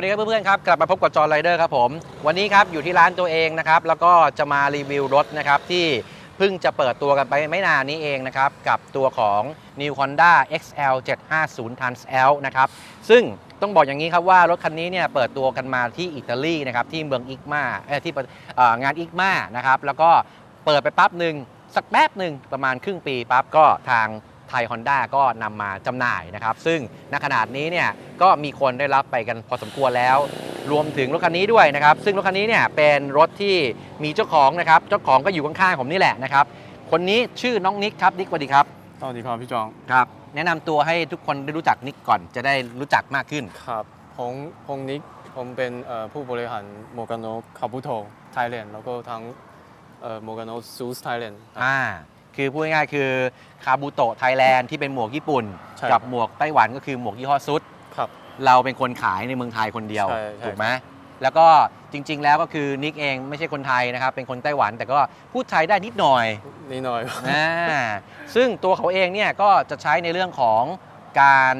สวัสดีครับเพื่อนๆครับกลับมาพบกับจอร์ไรเดอร์ครับผมวันนี้ครับอยู่ที่ร้านตัวเองนะครับแล้วก็จะมารีวิวรถนะครับที่เพิ่งจะเปิดตัวกันไปไม่นานนี้เองนะครับกับตัวของ New Honda XL 750 Trans L นะครับซึ่งต้องบอกอย่างนี้ครับว่ารถคันนี้เนี่ยเปิดตัวกันมาที่อิตาลีนะครับที่เมืองอิกมาที่งานอิกมานะครับแล้วก็เปิดไปปั๊บหนึ่งสักแป๊บหนึ่งประมาณครึ่งปีปั๊บก็ทาง ไทยฮอนด้าก็นำมาจำหน่ายนะครับ ซึ่งณขนาดนี้เนี่ยก็มีคนได้รับไปกันพอสมควรแล้ว รวมถึงรถคันนี้ด้วยนะครับ ซึ่งรถคันนี้เนี่ยเป็นรถที่มีเจ้าของนะครับ เจ้าของก็อยู่ข้างๆผมนี่แหละนะครับ คนนี้ชื่อน้องนิกครับ นิกสวัสดีครับ สวัสดีครับพี่จอง ครับ แนะนำตัวให้ทุกคนได้รู้จักนิกก่อนจะได้รู้จักมากขึ้น ครับผมผมนิก ผมเป็นเอ่อผู้บริหารโมกาโนคาบุโตไทยแลนด์แล้วก็ทั้งโมกาโนซูสไทยแลนด์ อ่า คือพูดง่ายๆคือคาบูโตะไทยแลนด์ที่เป็นหมวกญี่ปุ่น ใช่กับครับหมวกไต้หวันก็คือหมวกยี่ห้อซุดครับเราเป็นคนขายในเมืองไทยคนเดียวใช่ใช่ ถูกไหมแล้วก็จริง ๆ แล้วก็คือนิกเองไม่ใช่คนไทยนะครับเป็นคนไต้หวัน แต่ก็พูดไทยได้นิดหน่อย นิดหน่อย อ่าซึ่งตัวเขาเองเนี่ยก็จะใช้ในเรื่องของการ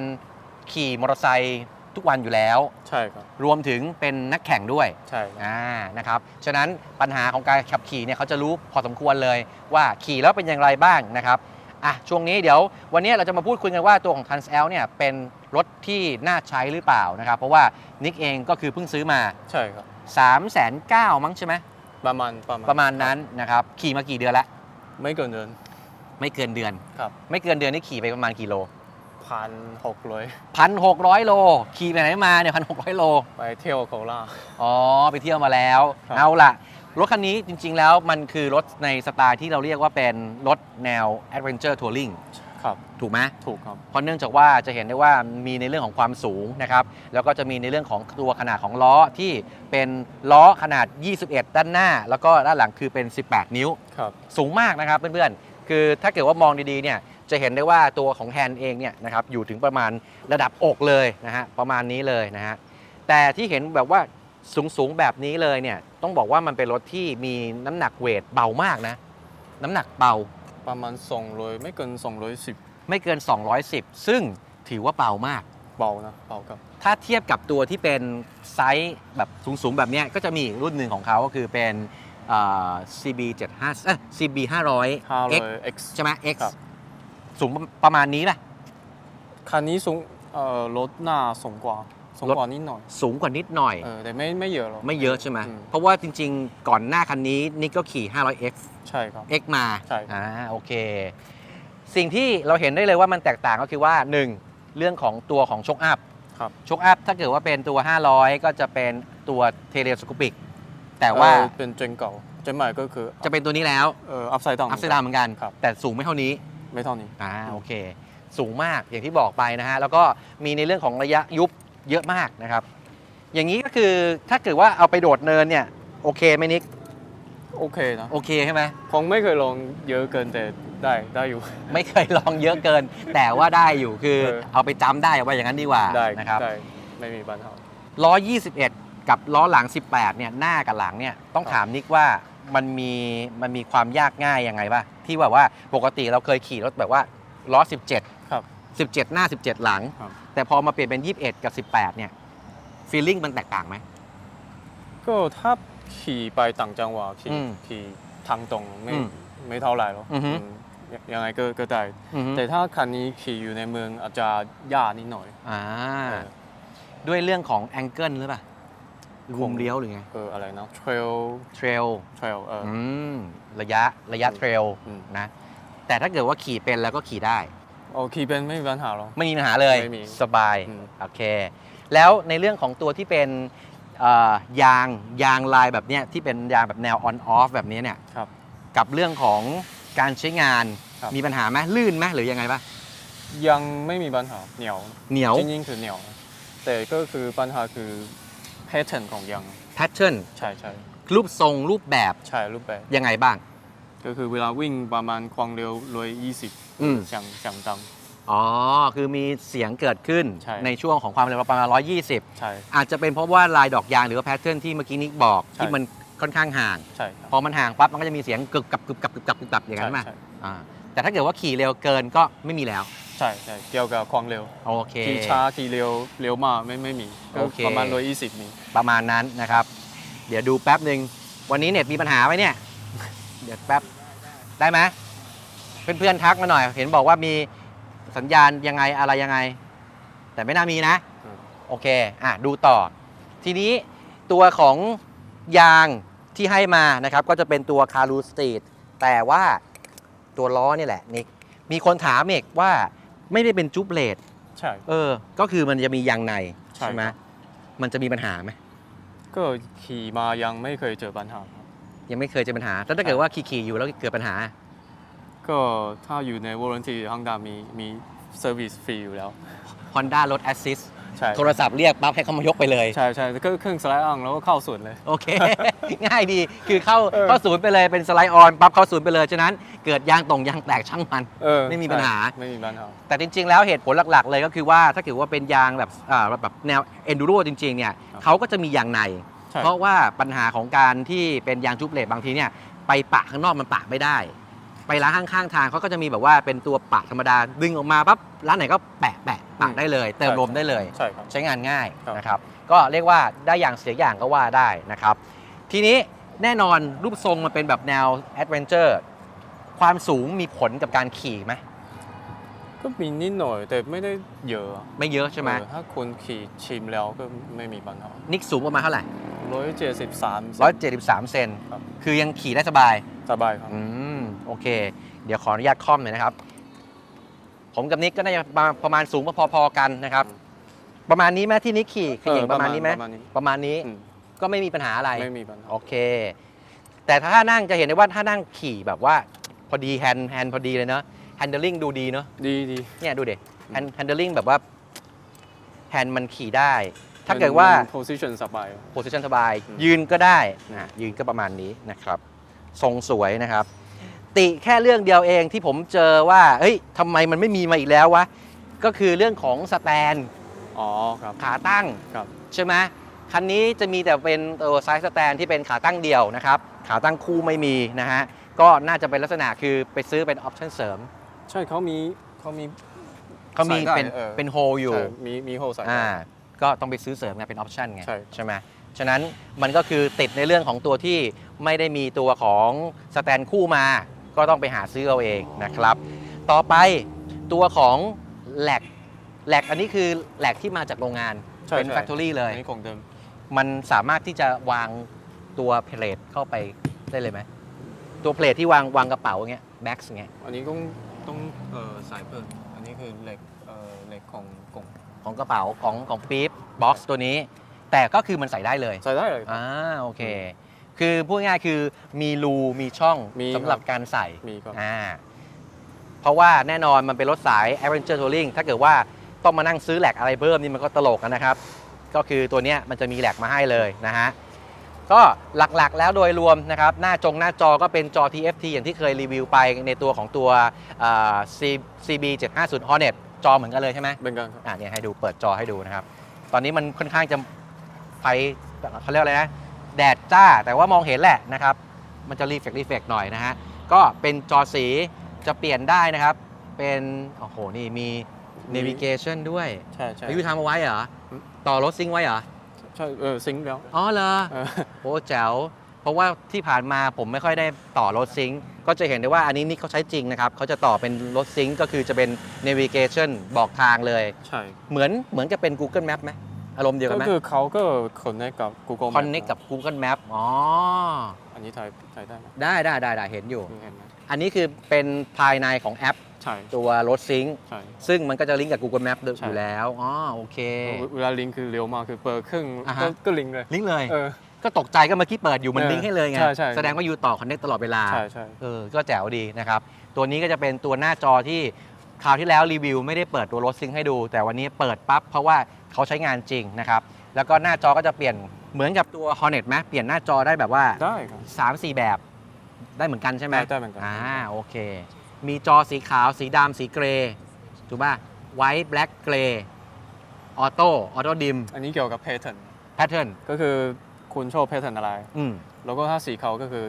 ขี่มอเตอร์ไซค์ ทุกวันอยู่แล้ว ใช่ครับ รวมถึงเป็นนักแข่งด้วยใช่ครับอ่านะครับฉะนั้นปัญหาของการขับขี่เนี่ยเขาจะรู้พอสมควรเลยว่าขี่แล้วเป็นอย่างไรบ้างนะครับอะช่วงนี้เดี๋ยววันนี้เราจะมาพูดคุยกันว่าตัวของ Trans L เนี่ยเป็นรถที่น่าใช้หรือเปล่านะครับ เพราะว่านิกเองก็คือเพิ่งซื้อมาใช่ครับ3 9 0 0 0มั้งใช่ไหมประมาณประมาณประมาณนั้นนะครับขี่มากี่เดือนแล้วไม่เกินเดือน ไม่เกินเดือน ครับ ไม่เกินเดือนนี่ขี่ไปประมาณกี่โล พันหกร้อยพันหกร้อยโล ขี่ไปไหนมาเนี่ยพันหกร้อยโล ไปเที่ยวโคราชอ๋อ ไปเที่ยวมาแล้วครับเอาล่ะ รถคันนี้จริง ๆ แล้วมันคือรถในสไตล์ที่เราเรียกว่าเป็นรถแนว Adventure Touring ครับ ถูกไหมถูกครับ เพราะเนื่องจากว่าจะเห็นได้ว่ามีในเรื่องของความสูงนะครับ แล้วก็จะมีในเรื่องของตัวขนาดของล้อที่เป็นล้อขนาด 21 ด้านหน้า แล้วก็ด้านหลังคือเป็น 18 นิ้ว ครับ สูงมากนะครับเพื่อนๆ คือถ้าเกิดว่ามองดีๆ เนี่ย จะเห็นได้ว่าตัวของแฮนด์เองเนี่ยนะครับอยู่ถึงประมาณระดับอกเลยนะฮะประมาณนี้เลยนะฮะแต่ที่เห็นแบบว่าสูงๆแบบนี้เลยเนี่ยต้องบอกว่ามันเป็นรถที่มีน้ำหนักเวทเบามากนะ น้ำหนักเบาประมาณสองร้อยไม่เกินสองร้อยสิบไม่เกิน 210 ซึ่งถือว่าเบามาก เบานะเบาครับ ถ้าเทียบกับตัวที่เป็นไซส์แบบสูงๆ แบบเนี้ยก็จะมีอีกรุ่นหนึ่งของเขาก็คือเป็นเอ่อ CB 75เอ้ย CB 500ห้าร้อย X X ใช่ไหม X ครับ สูงประมาณนี้ป่ะ คันนี้สูงเอ่อรถหน้าสูงกว่าสูงกว่านิดหน่อย สูงกว่านิดหน่อย เออ แต่ไม่ไม่เยอะหรอก ไม่เยอะใช่ไหม อืม เพราะว่าจริงๆ ก่อนหน้าคันนี้นิกก็ขี่ 500X ใช่ครับ X มา ใช่ อ่า โอเค สิ่งที่เราเห็นได้เลยว่ามันแตกต่างก็คือว่า 1 เรื่องของตัวของชกอัพครับชกอัพถ้าเกิดว่าเป็นตัว 500 ก็จะเป็นตัวเทเลสโคปิก แต่ว่าเอ่อเป็นเจนเก่าเจนใหม่ก็คือจะเป็นตัวนี้แล้ว เอ่ออัพไซด์ดาว อัพไซด์ดาวเหมือนกัน ครับ แต่สูงไม่เท่านี้ ไม่เท่านี้อ่าโอเค สูงมากอย่างที่บอกไปนะฮะแล้วก็มีในเรื่องของระยะยุบเยอะมากนะครับ อย่างนี้ก็คือถ้าเกิดว่าเอาไปโดดเนินเนี่ยโอเคไหมนิกโอเคนะโอเคใช่ไหมคงไม่เคยลองเยอะเกินแต่ได้ได้อยู่ ไม่เคยลองเยอะเกิน แต่ว่าได้อยู่คือเออ เอาไปจำได้ว่าอย่างนั้นดีกว่าได้นะครับ ได้ไม่มีปัญหา ล้อ 21 กับล้อหลัง 18 เนี่ย หน้ากับหลังเนี่ย ต้องครับ ถามนิกว่า มันมีมันมีความยากง่ายยังไงป่ะที่แบบว่าปกติเราเคยขี่รถแบบว่าล้อ 17 ครับ 17 หน้า 17 หลัง ครับ แต่พอมาเปลี่ยนเป็น 21 กับ 18 เนี่ยฟีลลิ่งมันแตกต่างไหม ก็ถ้าขี่ไปต่างจังหวัดขี่อืมขี่ทางตรงไม่อืมไม่เท่าไหร่หรอกอือฮึ อืมยังยังไงก็ก็ได้ อือฮึแต่ถ้าคันนี้ขี่อยู่ในเมืองอาจจะยากนิดหน่อยอ่าเออด้วยเรื่องของแองเกิลหรือเปล่า คงมุมเลี้ยวหรือไง เอออะไรนะ trail เทรล trail เอออ อืมระยะระยะอืมเทรลอืม นะ แต่ถ้าเกิดว่าขี่เป็นแล้วก็ขี่ได้ โอขี่เป็นไม่มีปัญหาหรอก ไม่มีปัญหาเลยไม่มีสบายอืม โอเค แล้วในเรื่องของตัวที่เป็นเอ่อยางยางลายแบบเนี้ยที่เป็นยางแบบแนว on off แบบนี้เนี่ยครับ กับเรื่องของการใช้งานครับ มีปัญหาไหมลื่นไหมหรือยังไงปะยังไม่มีปัญหาเหนียว เหนียว จริงๆคือเหนียว แต่ก็คือปัญหาคือ pattern ของยาง pattern ใช่ใช่รูปทรงรูปแบบใช่รูปแบบยังไงบ้าง ก็คือเวลาวิ่งประมาณความเร็วร้อยยี่สิบอืม เสียงเสียงดัง อ๋อ คือมีเสียงเกิดขึ้นใช่ ช่วงของความเร็วประมาณ 120 ใช่ อาจจะเป็นเพราะว่าลายดอกยางหรือว่าแพทเทิร์นที่เมื่อกี้นิกบอก ใช่ ที่มันค่อนข้างห่าง ใช่ครับพอมันห่างปั๊บมันก็จะมีเสียงกึบกับกึบกับกึบกับกึบกับอย่างนั้นไหมใช่อ่า แต่ถ้าเกิดว่าขี่เร็วเกินก็ไม่มีแล้ว ใช่ใช่เกี่ยวกับความเร็วโอเค ขี่ช้าขี่เร็วเร็วมากไม่ไม่มีก็โอเค ประมาณร้อยยี่สิบมีประมาณนั้นนะครับ เดี๋ยวดูแป๊บหนึ่งวันนี้เน็ตมีปัญหาไหมเนี่ย เดี๋ยวแป๊บ ได้ไหมเพื่อนๆทักมาหน่อย เห็นบอกว่ามีสัญญาณยังไงอะไรยังไง แต่ไม่น่ามีนะอืมโอเค อะ ดูต่อ ทีนี้ตัวของยางที่ให้มานะครับ ก็จะเป็นตัวคารูสตีดแต่ว่า ตัวล้อนี่แหละนิกมีคนถามเอกว่าไม่ได้เป็นจุ๊บเลดใช่ เออ ก็คือมันจะมียางในใช่ไหมครับมันจะมีปัญหาไหมก็ขี่มายังไม่เคยเจอปัญหาครับยังไม่เคยเจอปัญหาแล้วถ้าเกิดว่าขี่ๆอยู่แล้วเกิดปัญหา ก็ถ้าอยู่ในวอร์นตีฮังดามีมีเซอร์วิสฟรีอยู่แล้ว Honda รถ Assist ใช่ โทรศัพท์เรียกปั๊บให้เขามายกไปเลย ใช่ใช่ก็เครื่องสไลด์อ่างแล้วก็เข้าสวนเลย โอเค ง่ายดีคือเข้าเออ เข้าศูนย์ไปเลยเป็นสไลด์ออนปั๊บเข้าศูนย์ไปเลยฉะนั้นเกิดยางตรงยางแตกช่างมัน เออไม่มีปัญหา ใช่ไม่มีปัญหา แต่จริง ๆ แล้วเหตุผลหลัก ๆ เลยก็คือว่าถ้าเกิดว่าเป็นยางแบบอ่าแบบแนว enduro จริง ๆ เนี่ยครับเขาก็จะมียางใน ใช่ เพราะว่าปัญหาของการที่เป็นยางจุบเลตบางทีเนี่ยไปปะข้างนอกมันปะไม่ได้ ไปร้านข้างๆทางเขาก็จะมีแบบว่าเป็นตัวปะธรรมดาดึงออกมาปั๊บร้านไหนก็แปะแปะปะได้เลย เติมลมได้เลย ใช่ครับ ใช้งานง่ายครับ นะครับ ก็เรียกว่าได้อย่างเสียอย่างก็ว่าได้นะครับ ทีนี้แน่นอนรูปทรงมันเป็นแบบแนวแอดเวนเจอร์ความสูงมีผลกับการขี่ไหมก็มีนิดหน่อยแต่ไม่ได้เยอะไม่เยอะใช่ไหมเออถ้าคนขี่ชิมแล้วก็ไม่มีปัญหานิกสูงประมาณเท่าไหร่ร้อยเจ็ดสิบสาม 173 เซนครับ คือยังขี่ได้สบาย สบายครับ อืม โอเค เดี๋ยวขออนุญาตคล่อมหน่อยนะครับ ผมกับนิกก็น่าจะประมาณประมาณสูงพอๆกันนะครับ ประมาณนี้ไหมที่นิกขี่คืออย่างเออประมาณนี้ไหมประมาณนี้ประมาณนี้อืมก็ไม่มีปัญหาอะไรไม่มีปัญหาโอเค แต่ถ้านั่งจะเห็นได้ว่าถ้านั่งขี่แบบว่าพอดีแฮนด์แฮนด์พอดีเลยเนาะ handling ดูดีเนาะดีดีเนี่ยดูเด็ hand handling แบบว่าแฮนด์มันขี่ได้ ถ้าเกิดว่าโพสิชันสบายโพสิชันสบายอืมยืนก็ได้นะยืนก็ประมาณนี้นะครับ ทรงสวยนะครับ ติแค่เรื่องเดียวเองที่ผมเจอว่าเฮ้ยทำไมมันไม่มีมาอีกแล้ววะ ก็คือเรื่องของสแตนอ๋อครับ ขาตั้งครับ ใช่ไหมคันนี้จะมีแต่เป็นตัวไซส์สแตนที่เป็นขาตั้งเดียวนะครับ ขาตั้งคู่ไม่มีนะฮะ ก็น่าจะเป็นลักษณะคือไปซื้อเป็นออปชั่นเสริม ใช่เขามีเขามี เขามีใส่ได้เป็นเออ เป็นโฮอยู่ ใช่มีมีโฮใส่ อ่าได้ก็ต้องไปซื้อเสริมไงเป็นออปชั่นไงใช่ใช่ ไหมฉะนั้นมันก็คือติดในเรื่องของตัวที่ไม่ได้มีตัวของสแตนคู่มา ก็ต้องไปหาซื้อเอาเองนะครับ ต่อไปตัวของแหลกแหลกอันนี้คือแหลกที่มาจากโรงงานใช่เป็นใช่ แฟคทอรี่เลย อันนี้ของเดิมมันสามารถที่จะวางตัวเพลทเข้าไปได้เลยไหมตัวเพลทที่วางวางกระเป๋าอย่างเงี้ยแบ็กซ์เงี้ยอันนี้ต้องต้องเอ่อใส่เพิ่มอันนี้คือเหล็กเอ่อเหล็กของกงของกระเป๋าของของปี๊บบ็อกซ์ตัวนี้ แต่ก็คือมันใส่ได้เลย ใส่ได้เลยครับ อ่าโอเค คือพูดง่ายๆคือมีรูมีช่องมีสำหรับครับการใส่มีครับ อ่าเพราะว่าแน่นอนมันเป็นรถสาย Adventure Touring ถ้าเกิดว่าต้องมานั่งซื้อแหลกอะไรเพิ่มนี่มันก็ตลกกันนะครับ ก็คือตัวเนี้ยมันจะมีแหลกมาให้เลยนะฮะก็หลักๆแล้วโดยรวมนะครับ หน้าจงหน้าจอก็เป็นจอ TFT อย่างที่เคยรีวิวไปในตัวของตัวอ่า C- CB 750 Hornet จอเหมือนกันเลยใช่ไหม เป็นกันครับ อ่าเนี่ยให้ดูเปิดจอให้ดูนะครับ ตอนนี้มันค่อนข้างจะไฟเขาเรียกอะไรนะ แดดจ้า แต่ว่ามองเห็นแหละนะครับ มันจะรีเฟกรีเฟกหน่อยนะฮะ ก็เป็นจอสีจะเปลี่ยนได้นะครับ เป็น โอ้โห นี่มี navigation ด้วยใช่ใช่อายุทำเอาไว้เหรออืมต่อรถซิงค์ไว้เหรอ ใช่ เออ ซิงค์แล้ว อ๋อเหรอเออโอ้แจ๋ว เพราะว่าที่ผ่านมาผมไม่ค่อยได้ต่อรถซิงค์ก็จะเห็นได้ว่าอันนี้นี่เขาใช้จริงนะครับ เขาจะต่อเป็นรถซิงค์ก็คือจะเป็น navigation บอกทางเลย ใช่ เหมือนเหมือนกับเป็น Google Map ไหม อารมณ์เดียวกัก็นไหมคือเขาก็ connect กับ Google Map Connect กับ Google Map อ๋อ อันนี้ถ่ายถ่ายได้ไหมได้ได้ได้ได้เห็นอยู่ เห็นไหมอันนี้คือเป็นภายในของแอปใช่ตัวรถซิงค์ใช่ ซึ่งมันก็จะลิงก์กับ Google Map อใช่ ยู่แล้วอ๋อโอเค เวลาลิงก์คือเร็วมากคือเปิดเครื่องอ่าฮะ ก็ก็ลิงก์เลย ลิงก์เลย เออ ก็ตกใจก็เมื่อกี้เปิดอยู่มันเออลิงก์ให้เลยไง ใช่ใช่ แสดงว่าอยู่ต่อ Connect ตลอดเวลา ใช่ใช่ เออ ก็แจ๋วดีนะครับ ตัวนี้ก็จะเป็นตัวหน้าจอที่ คราวที่แล้วรีวิวไม่ได้เปิดตัวรถซิงค์ให้ดู แต่วันนี้เปิดปั๊บเพราะว่าเขาใช้งานจริงนะครับแล้วก็หน้าจอก็จะเปลี่ยนเหมือนกับตัว Hornet ไหมเปลี่ยนหน้าจอได้แบบว่าได้ครับ3 4แบบได้เหมือนกันใช่ไหมได้ได้เหมือนกันอ่าโอเค มีจอสีขาวสีดำสีเกรย์ถูกป่ะไวท์แบล็กเกรย์ออโต้ออโต้ดิมอันนี้เกี่ยวกับ pattern แพทเทิร์นก็คือคุณชอบ pattern อะไร อืมแล้วก็ถ้าสีขาวก็คือ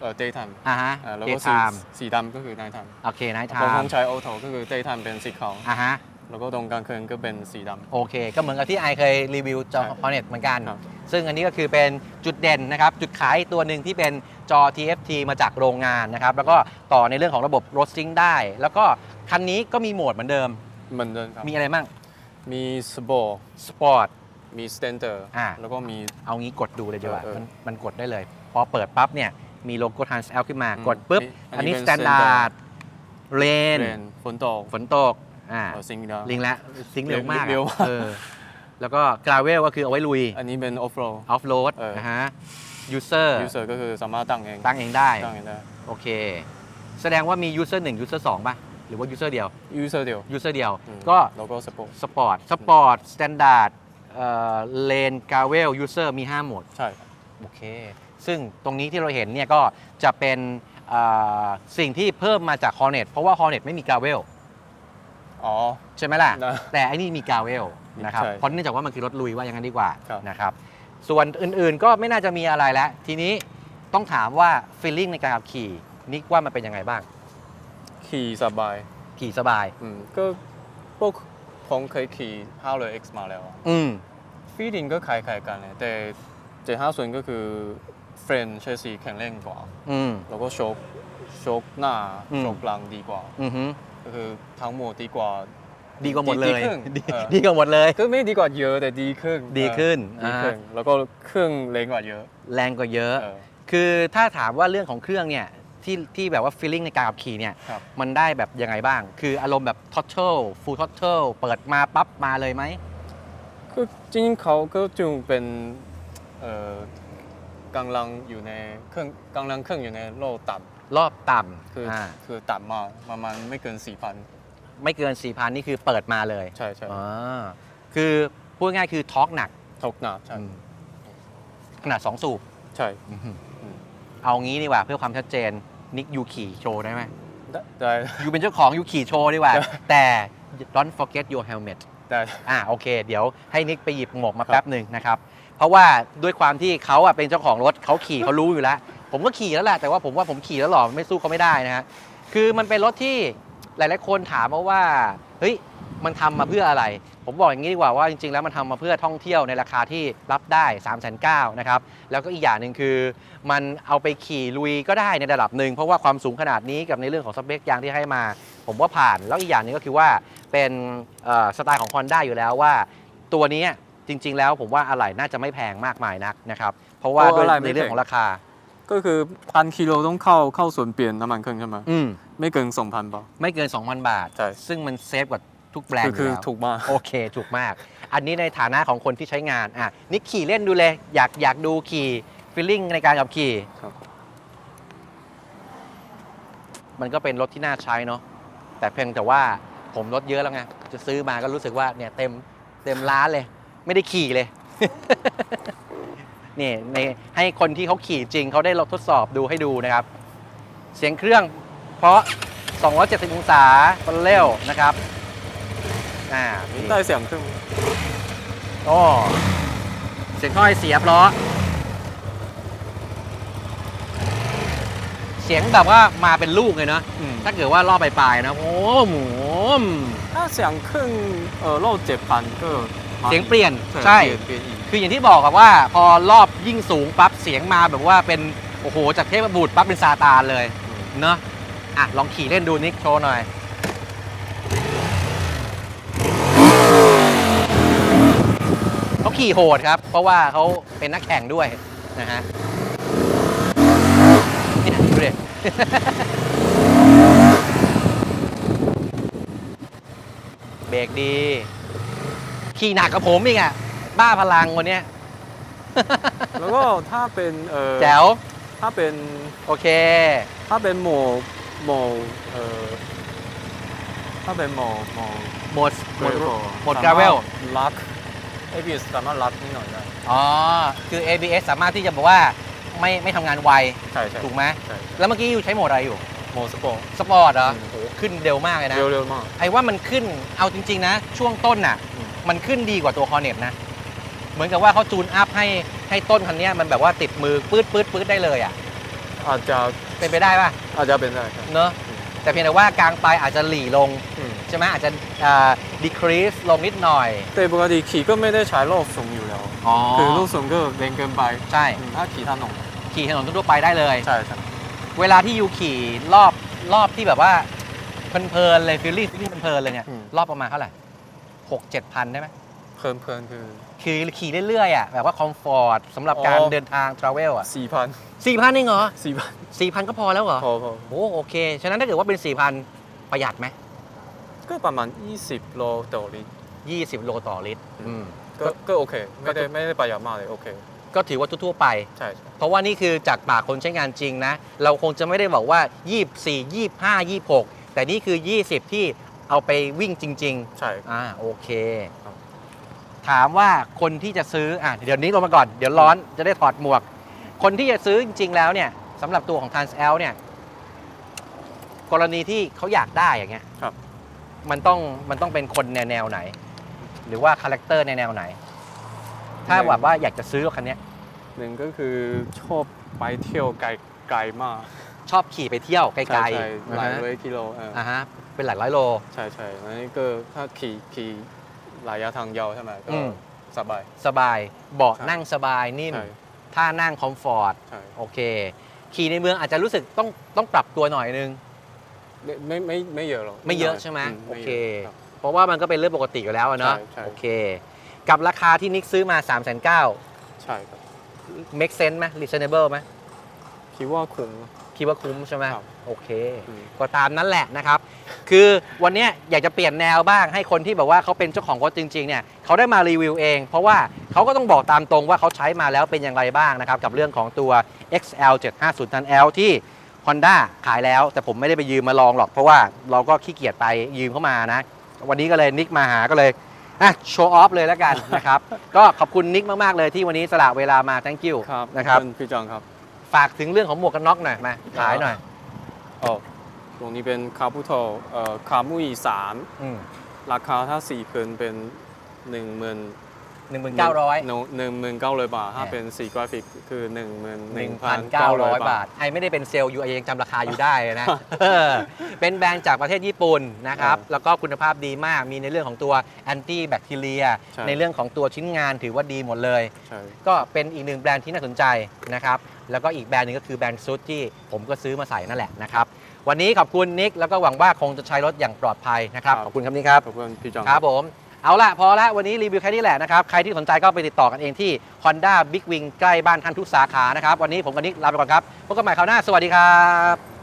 เอ่อ daytime อ่าฮะอ่าแล้วเดก็ย์สีไทม์สีดำก็คือ night time โอเคไนท์ไทผมผม์มใช้ auto ก็คือ daytime เป็นสีขาวอ่าฮะ แล้วก็ตรงกลางคืนก็เป็นสีด โอเค ก็เหมือนกับที่ไอเคยรีวิวจอใช่ Hornet เหมือนกัน ครับซึ่งอันนี้ก็คือเป็นจุดเด่นนะครับ จุดขายอีกตัวหนึ่งที่เป็นจอ TFT มาจากโรงงานนะครับ แล้วก็ต่อในเรื่องของระบบ roasting ได้ แล้วก็คันนี้ก็มีโหมดเหมือนเดิมำเหมือนเดิมครับ มีอะไรบ้างมี sport Sport มี standard อ่า แล้วก็มี เอางี้กดดูเลยดีกว่าเออเออ มันมันกดได้เลย พอเปิดปั๊บเนี่ย มีโลโก้ Trans L ขึ้นมาอืมกดปุ๊บ อัอันนนี้นี้เป็น Standard Lane เรนฝนตก ฝนตก อ่าเอ่อซิงค์ดาวลิงแล้วซิงค์เร็วมากอะเร็วมากเออแล้วก็ Gravel ก็คือเอาไว้ลุย อันนี้เป็น off road Off Road เออนะฮะ User user ก็คือสามารถตั้งเอง ตั้งเองได้ ตั้งเองได้ โอเค แสดงว่ามี User 1 User 2ป่ะหรือว่า User เดียว user เดียว User เดียวอืมก็แล้วก็ sport Sport Sport Standard เอ่อ Lane Gravel User มี 5 โหมด ใช่ โอเค ซึ่งตรงนี้ที่เราเห็นเนี่ยก็จะเป็นเอ่อสิ่งที่เพิ่มมาจาก Hornet เพราะว่า Hornet ไม่มี Gravel อ๋อ ใช่ไหมล่ะ นะแต่อันนี้มี Gravel นะครับใช่เพราะเนื่องจากว่ามันคือรถลุยว่าอย่างนั้นดีกว่าครับ นะครับ ส่วนอื่นๆก็ไม่น่าจะมีอะไรแล้ว ทีนี้ต้องถามว่า feeling ในการขับขี่นิกว่ามันเป็นยังไงบ้าง ขี่สบาย ขี่สบาย อืม ก็พวกผมเคยขี่ Howler X มาแล้วอืม ฟีดิงก็คล้ายๆกันเลยแต่เจ็ดห้าส่วนก็คือ เฟรนเชสซีแข็งแรงกว่า อืม แล้วก็โชคโชคหน้าอืมโชคหลังดีกว่า อือฮึก็คือทั้งหมดดีกว่า ดีกว่าหมดเลยดีขึ้นดีเออ ดีกว่าหมดเลย ก็ไม่ดีกว่าเยอะแต่ดีขึ้นดีขึ้นเออดีขึ้นแล้วก็เครื่องเล็กกว่าเยอะแรงกว่าเยอะ เออ คือถ้าถามว่าเรื่องของเครื่องเนี่ยที่ที่แบบว่า feeling ในการขับขี่เนี่ยครับ มันได้แบบยังไงบ้าง คืออารมณ์แบบ throttle full throttle เปิดมาปั๊บมาเลยไหม คือจริงๆเขาก็จึงเป็นเอ่อ กำลังอยู่ในเครื่องกำลังเครื่องอยู่ในโลต่รอบต่ำคือำออ่าคือต่ำมากประมาณไม่เกินสี่พันไม่เกิน 4,000 นี่คือเปิดมาเลยใช่ใช่อ่าคือพูดง่ายๆคือทอร์กหนักทกหนาใช่อืมขนาด 2 สูบ ใช่อื้อหืออืมเอางี้ดีกว่าเพื่อความชัดเจนนิกยูขี่โชว์ได้ไหมได้ได้ ยูเป็นเจ้าของยูขี่โชว์ดีกว่า ได้ แต่ don't forget your helmet ได้ อ่าโอเค เดี๋ยวให้นิกไปหยิบหมวกมาครับ แป๊บหนึ่งนะครับ เพราะว่าด้วยความที่เขาอะเป็นเจ้าของรถเขาขี่เขารู้อยู่แล้ว ผมก็ขี่แล้วแหละแต่ว่าผมว่าผมขี่แล้วหรอไม่สู้เขาไม่ได้นะฮะคือมันเป็นรถที่หลาย ๆ คนถามมาว่าเฮ้ยมันทำมาเพื่ออะไร ผมบอกอย่างนี้ดีกว่าว่าจริง ๆ แล้วมันทำมาเพื่อท่องเที่ยวในราคาที่รับได้3ามแสนเนะครับ แล้วก็อีกอย่างหนึ่งคือ มันเอาไปขี่ลุยก็ได้ในระดับหนึ่ง เพราะว่าความสูงขนาดนี้กับในเรื่องของสเปคยางที่ให้มา ผมว่าผ่าน แล้วอีกอย่างหนึงก็คือว่าเป็นเอ่อสไตล์ของ Honda อยู่แล้วว่า ตัวนี้ จริง ๆ แล้วผมว่าอะไหล่น่าจะไม่แพงมากมายนักนะครับ เพราะว่าโอ้ด้วยอะไหล่ไม่ในเรื่องแพง ของราคา ก็คือพันกิโลต้องเข้าเข้าส่วนเปลี่ยนน้ำมันเครื่องใช่ไหมอืมไม่เกินสองพันบาท ไม่เกิน 2,000 บาท ใช่ ซึ่งมันเซฟกว่าทุกแบรนคือด์อคืยู่อแล้ว ถูกมาก โอเค ถูกมาก อันนี้ในฐานะของคนที่ใช้งาน อะนิกขี่เล่นดูเลย อยากอยากดูขี่ฟีลลิ่งในการขับขี่ครับ มันก็เป็นรถที่น่าใช้เนาะ แต่เพียงแต่ว่าผมรถเยอะแล้วไง จะซื้อมาก็รู้สึกว่าเนี่ยเต็มเต็มร้านเลย ไม่ได้ขี่เลย นี่ในให้คนที่เขาขี่จริงเขาได้ลองทดสอบดูให้ดูนะครับ เสียงเครื่องเพราะ 270 องศามันเร็วนะครับอ่านี่ได้เสียงเครื่องโอ้เสียงถ้อยเสียบล้อเสียงแบบว่ามาเป็นลูกเลยเนาะอืมถ้าเกิดว่ารอบปลายๆนะโอ้หมูมถ้าเสียงเครื่องเออโลเจ็ดพันก็มา เสียงเปลี่ยนใช่ใช่เปลี่ยนเปลี่ยนอีกคืออย่างที่บอกครับว่าพอรอบยิ่งสูงปั๊บเสียงมาแบบว่าเป็นโอ้โหจากเทพบุตรปั๊บเป็นซาตานเลยเนาะอะลองขี่เล่นดูนิกโชว์หน่อยเขาขี่โหดครับ เพราะว่าเขาเป็นนักแข่งด้วยนะฮะเนี่ยดูดิเบรกดี ขี่หนักกับผมอีกอะ บ้าพลังวันเนี้ย แล้วก็ถ้าเป็นเออแจ๋ว ถ้าเป็นโอเค ถ้าเป็นโหมดโหมดเออถ้าเป็นโหมดโหมดโหมดโหมด gravel โหมด gravel สามารถลัก ABS สามารถลักนิดหน่อยได้อ๋อ คือ ABS สามารถที่จะบอกว่าไม่ไม่ทำงานไว ใช่ใช่ถูกไหม ใช่แล้วเมื่อกี้อยู่ใช้โหมดอะไรอยู่โหมดสปอร์ตสปอร์ตเหรออืมโอ้โหขึ้นเร็วมากเลยนะ เร็วๆมาก ไอ้ว่ามันขึ้นเอาจริง ๆ นะ ช่วงต้นน่ะอื มมันขึ้นดีกว่าตัวคอเน็ตนะ เหมือนกับว่าเขาจูนอัพให้ให้ต้นคันเนี้ยมันแบบว่าติดมือปื๊ดปื๊ดปื๊ดได้เลยอะอาจจะเป็นไปได้ป่ะอาจจะเป็นได้ครับเนอะแต่เพียงแต่ว่ากลางปลายอาจจะหลีลงอืมใช่ไหมอาจจะอ่า decrease ลงนิดหน่อย แต่ปกติขี่ก็ไม่ได้ใช้โลกสูงอยู่แล้วอ๋อคือโลกสูงก็แรงเกินไปใช่อืมถ้าขี่ถนนขี่ถนนทั่วๆไปได้เลยใช่ใช่เวลาที่ยูขี่รอบรอบที่แบบว่าเพลินๆเลยฟิลลิ่งฟิลลิ่งเพลินๆเลยเนี่ยรอบประมาณเท่าไหร่ หกเจ็ดพันได้ไหมเพลินเพลินคือ คือขี่เรื่อยๆอะแบบว่าคอมฟอร์ตสำหรับการอ๋อ เดินทางทราเวลอะสี่พันสี่พันเองเหรอสี่พันสี่พันก็พอแล้วเหรอ พอพอโอ้โอเค ฉะนั้นถ้าเกิดว่าเป็นสี่พันประหยัดไหมก็ประมาณ 20 โลต่อลิตรยี่สิบโลต่อลิตรอืม ก็ก็โอเค ไม่ได้ก็ไม่ได้ประหยัดมากเลย โอเค ก็ถือว่าทั่วๆไป ใช่ใช่เพราะว่านี่คือจากปากคนใช้งานจริงนะ เราคงจะไม่ได้บอกว่า 24 25 26 แต่นี่คือ 20 ที่ เอาไปวิ่งจริง ใช่ ๆ อ่าโอเค ครับ ถามว่าคนที่จะซื้ออะเดี๋ยวนี้ลงมาก่อน เดี๋ยวร้อนจะได้ถอดหมวก คนที่จะซื้อจริง ๆ แล้วเนี่ยสำหรับตัวของ Trans L เนี่ย กรณีที่เขาอยากได้อย่างเงี้ยครับ มันต้องมันต้องเป็นคนแนวแนวไหน หรือว่าคาแรคเตอร์ในแนวไหน ถ้าแบบว่าอยากจะซื้อรถคันเนี้ยหนึ่งก็คือชอบไปเที่ยวไกลไกลมากชอบขี่ไปเที่ยวไกลใช่ๆใช่หลายอ่าฮะร้อยกิโลเออออ่าฮะ เป็นหลายร้อยโล ใช่ใช่แล้วนี่ก็ถ้าขี่ขี่ระยะทางยาวใช่ไหมก็อืม สบาย สบาย เบาะใช่ นั่งสบายนิ่ม ใช่ท่านั่งคอมฟอร์ต ใช่โอเค ขี่ในเมืองอาจจะรู้สึกต้องต้องปรับตัวหน่อยนึง ไม่ไม่ไม่ไม่เยอะหรอกไม่เยอะนิดน่ใช่ไหมอืโอเค ไม่ยะรับ เพราะว่ามันก็เป็นเรื่องปกติอยู่แล้วอะเนาะ ใช่ใช่ โอเค กับราคาที่นิกซื้อมา 3 9 0 0 0ใช่ครับ make sense ไหม reasonable ไหมคิดว่าคุ้ม คิดว่าคุ้มใช่ไหมครับ โอเค อืม ก็ตามนั้นแหละนะครับ คือวันเนี้ยอยากจะเปลี่ยนแนวบ้างให้คนที่แบบว่าเขาเป็นเจ้าของรถจริงๆเนี่ยเขาได้มารีวิวเอง เพราะว่าเขาก็ต้องบอกตามตรงว่าเขาใช้มาแล้วเป็นอย่างไรบ้างนะครับกับเรื่องของตัว XL 750ตัน L ที่ Honda ขายแล้ว แต่ผมไม่ได้ไปยืมมาลองหรอก เพราะว่าเราก็ขี้เกียจไปยืมเข้ามานะ วันนี้ก็เลยนิกมาหาก็เลยอะโชว์ออฟเลยแล้วกันนะครับ ก็ขอบคุณนิกมาก ๆ เลยที่วันนี้สละเวลามา thank you ครับนะครับขณพี่จองครับ ฝากถึงเรื่องของหมวกกันน็อกหน่อยมาขายหน่อยอ๋อ ตรงนี้เป็นคาพุโตเอ่อคามุยสามอืมราคาถ้าสี่เพินเป็นหนึ่งหมื่นหนึ่งหมื่นเก้าร้อยหนึ่งหมื่นเก้าร้อยบาท ถ้าแหมเป็นสีกราฟิกคือหนึ่งหมื่นหนึ่งพัน1,900เก้าร้อยบาบาททไอไม่ได้เป็นเซลล์อยู่ไอยังจำราคาอยู่ได้นะเออเป็นแบรนด์จากประเทศญี่ปุ่นนะครับเออแล้วก็คุณภาพดีมากมีในเรื่องของตัวแอนตี้แบคทีเรียใช่ในเรื่องของตัวชิ้นงานถือว่าดีหมดเลยใช่ก็เป็นอีกหนึ่งแบรนด์ที่น่าสนใจนะครับ แล้วก็อีกแบรนด์หนึงก็คือแบรนด์ซุดที่ผมก็ซื้อมาใส่นั่นแหละนะครับ วันนี้ขอบคุณนิกแล้วก็หวังว่าคงจะใช้รถอย่างปลอดภัยนะครับ ขอบคุณครับนิกครับ ขอบคุณพี่จองครับผมเอาละพอละวันนี้รีวิวแค่นี้แหละนะครับ ใครที่สนใจก็ไปติดต่อกันเองที่ Honda Big Wing ใกล้บ้านท่านทุกสาขานะครับ วันนี้ผมกับนิกลาไปก่อนครับพบกันใหม่คราวหน้าสวัสดีครับ